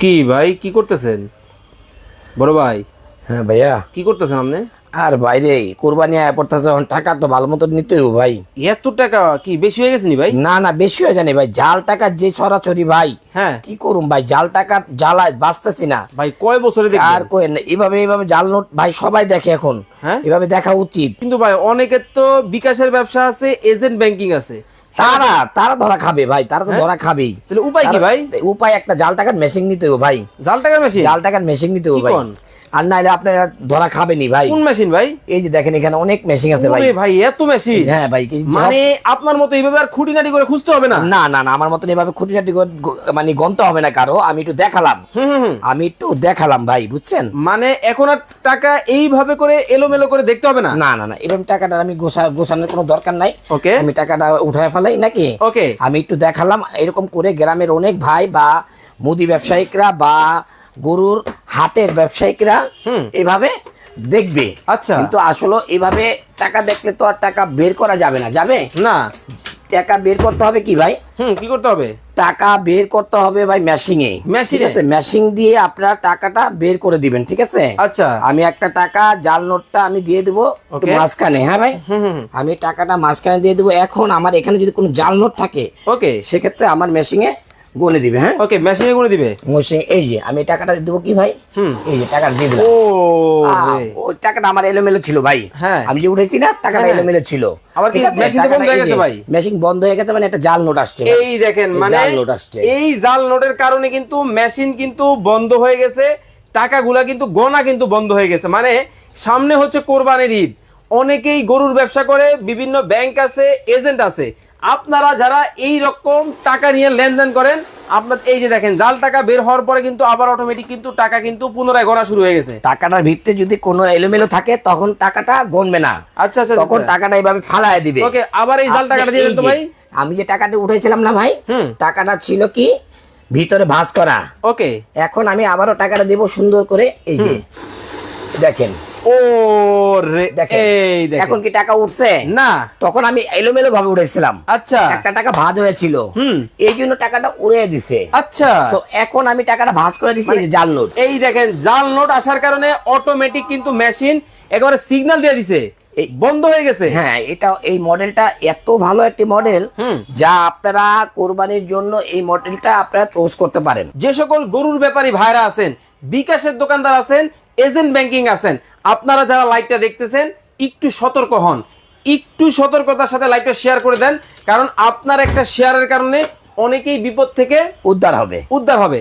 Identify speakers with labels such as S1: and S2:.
S1: কি ভাই কি করতেছেন? বড় ভাই।
S2: হ্যাঁ ভাইয়া।
S1: কি করতেছেন আপনি?
S2: আর বাইরে কোরবানি আয় পড়তেছে এখন টাকা তো ভালো মতো নিতে হবে ভাই।
S1: এত টাকা কি বেশি হয়ে গেছে নি ভাই?
S2: না না বেশি হয়ে জানি ভাই। জাল টাকার যে ছড়াছড়ি ভাই।
S1: হ্যাঁ।
S2: কি করুম ভাই জাল টাকার জ্বালায় বাঁচতেছি না।
S1: ভাই কয় বছরে
S2: দেখি
S1: আর
S2: কই না এভাবে এভাবে জাল নোট ভাই সবাই দেখে এখন।
S1: হ্যাঁ?
S2: এভাবে দেখা উচিত।
S1: কিন্তু ভাই অনেকের তো বিকাশের ব্যবসা আছে এজেন্ট ব্যাংকিং আছে।
S2: তারা তারা ধরা খাবে ভাই তারা তো
S1: হ্যাঁ?
S2: ধরা খাবেই।
S1: তাহলে উপায় কি ভাই?
S2: উপায় একটা জাল টাকার মেশিন নিতে হবে ভাই।
S1: জাল টাকার মেশিন
S2: জাল টাকার মেশিন নিতে হবে ভাই? আর নাইলে আপনারা ধরা খাবেনি ভাই।
S1: কোন মেশিন ভাই?
S2: এই যে দেখেন এখানে অনেক মেশিন আছে ভাই।
S1: ভাই এত মেশিন
S2: হ্যাঁ ভাই
S1: মানে আপনার মতো এইভাবে আর খুঁটিনাটি করে খুঁজতে হবে না?
S2: না না না আমার মতন এভাবে খুঁটিনাটি করে মানে গন্ত হবে না কারও আমি একটু দেখালাম। আমি একটু দেখালাম ভাই বুঝছেন?
S1: মানে এখন আর টাকা এইভাবে করে এলোমেলো করে দেখতে হবে না?
S2: না না না এরকম টাকাটা আমি গোছা গোছানোর কোনো দরকার নাই।
S1: ওকে।
S2: আমি টাকাটা উঠায় ফেলাই নাকি?
S1: ওকে।
S2: আমি একটু দেখালাম এরকম করে গ্রামের অনেক ভাই বা মুদি ব্যবসায়িকরা বা গরুর হাটের ব্যবসায়িকরা। এভাবে দেখবে।
S1: আচ্ছা।
S2: কিন্তু আসলে এভাবে টাকা দেখলে তো আর টাকা বের করা যাবে না। যাবে?
S1: না।
S2: টাকা বের করতে হবে কি ভাই?
S1: হুম কি করতে হবে?
S2: টাকা বের করতে হবে ভাই মেশিং এ
S1: এ?
S2: আছে? মেশিং দিয়ে আপনার টাকাটা বের করে দিবেন ঠিক আছে?
S1: আচ্ছা।
S2: আমি একটা টাকা জাল নোটটা আমি দিয়ে দেবো. মাঝখানে হ্যাঁ ভাই?
S1: হুম হুম হুম।
S2: আমি টাকাটা মাঝখানে দিয়ে দেবো। এখন আমার এখানে যদি কোনো জাল নোট থাকে
S1: ওকে
S2: সেক্ষেত্রে আমার মেশিং এ গনে দিবে হ্যাঁ?
S1: ওকে মেশিনে করে দিবে?
S2: মেশিং এই যে আমি টাকাটা দেবো কি ভাই?
S1: হুম।
S2: এই যে টাকাটা দিয়ে দিলাম।
S1: ও
S2: ওই টাকাটা আমার এলোমেলো ছিল ভাই।
S1: হ্যাঁ।
S2: আমি যে উঠেছি না টাকাটা
S1: হ্যাঁ।
S2: এলোমেলো ছিল।
S1: আবার কি তো বন্ধ হয়ে গেছে ভাই?
S2: মেশিন বন্ধ হয়ে গেছে মানে একটা জাল নোট আসছে
S1: এই দেখেন মানে
S2: জাল নোট আসছে।
S1: এই জাল নোটের কারণে কিন্তু মেশিন কিন্তু বন্ধ হয়ে গেছে টাকাগুলা কিন্তু গোনা কিন্তু বন্ধ হয়ে গেছে। মানে সামনে হচ্ছে কোরবানির ঈদ। অনেকেই গরুর ব্যবসা করে বিভিন্ন ব্যাংক আছে এজেন্ট আছে। আপনারা যারা এই রকম টাকা নিয়ে লেনদেন করেন আপনার এই যে দেখেন জাল টাকা বের হওয়ার পরে কিন্তু আবার অটোমেটিক কিন্তু টাকা কিন্তু পুনরায় গণা শুরু হয়ে গেছে।
S2: টাকাটার ভিতরে যদি কোনো এলোমেলো থাকে তখন টাকাটা গণবে না।
S1: আচ্ছা আচ্ছা
S2: তখন টাকাটা এইভাবে ফালায় দিবে।
S1: ওকে আবার এই জাল টাকাটা দিয়ে দেন তো ভাই।
S2: আমি যে টাকাটা উঠেছিলাম না ভাই
S1: হুম।
S2: টাকাটা ছিল কি? ভিতরে ভাঁজ করা।
S1: ওকে।
S2: এখন আমি আবারও টাকাটা দেব সুন্দর করে এই যে। দেখেন
S1: ও রে
S2: দেখেন।
S1: এই দেখেন।
S2: এখন কি টাকা উঠছে?
S1: না।
S2: তখন আমি এলোমেলো ভাবে উঠেছিলাম।
S1: আচ্ছা।
S2: একটা টাকা ভাঁজ হয়েছিল।
S1: হুম।
S2: এই জন্য টাকাটা উড়ে দিছে।
S1: আচ্ছা।
S2: এখন আমি টাকাটা ভাঁজ করে দিছি জাল নোট।
S1: এই দেখেন জাল নোট আসার কারণে অটোমেটিক কিন্তু মেশিন একেবারে সিগন্যাল দিয়ে দিছে। বন্ধ হয়ে গেছে।
S2: হ্যাঁ এটা এই মডেলটা এত ভালো একটি মডেল
S1: হুম।
S2: যা আপনারা কোরবানির জন্য এই মডেলটা আপনারা চুজ করতে পারেন।
S1: যে সকল গরুর ব্যাপারী ভাইরা আছেন বিকাশের দোকানদার আছেন এজেন্ট ব্যাংকিং আছেন আপনারা যারা লাইভটা দেখতেছেন একটু সতর্ক হন। একটু সতর্কতার সাথে লাইভটা শেয়ার করে দেন কারণ আপনার একটা শেয়ারের কারণে অনেকেই বিপদ থেকে
S2: উদ্ধার হবে।
S1: উদ্ধার হবে।